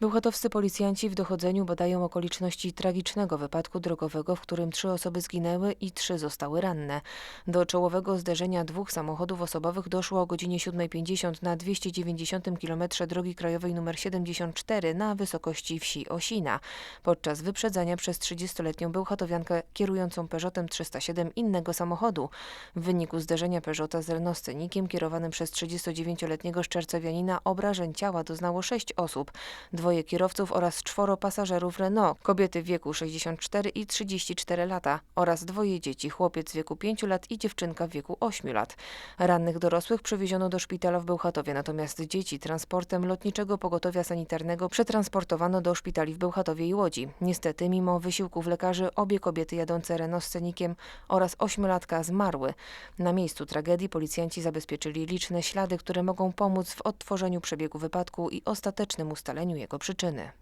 Bełchatowscy policjanci w dochodzeniu badają okoliczności tragicznego wypadku drogowego, w którym trzy osoby zginęły i trzy zostały ranne. Do czołowego zderzenia dwóch samochodów osobowych doszło o godzinie 7.50 na 290 km drogi krajowej nr 74 na wysokości wsi Osina. Podczas wyprzedzania przez 30-letnią bełchatowiankę kierującą Peugeotem 307 innego samochodu. W wyniku zderzenia Peugeota z Renault kierowanym przez 39-letniego szczercewianina obrażeń ciała doznało sześć osób, dwoje kierowców oraz czworo pasażerów Renault, kobiety w wieku 64 i 34 lata oraz dwoje dzieci, chłopiec w wieku 5 lat i dziewczynka w wieku 8 lat. Rannych dorosłych przewieziono do szpitala w Bełchatowie, natomiast dzieci transportem lotniczego pogotowia sanitarnego przetransportowano do szpitali w Bełchatowie i Łodzi. Niestety, mimo wysiłków lekarzy, obie kobiety jadące Renault Scenikiem oraz ośmiolatka zmarły. Na miejscu tragedii policjanci zabezpieczyli liczne ślady, które mogą pomóc w odtworzeniu przebiegu wypadku i ostatecznym ustaleniu jego przyczyny.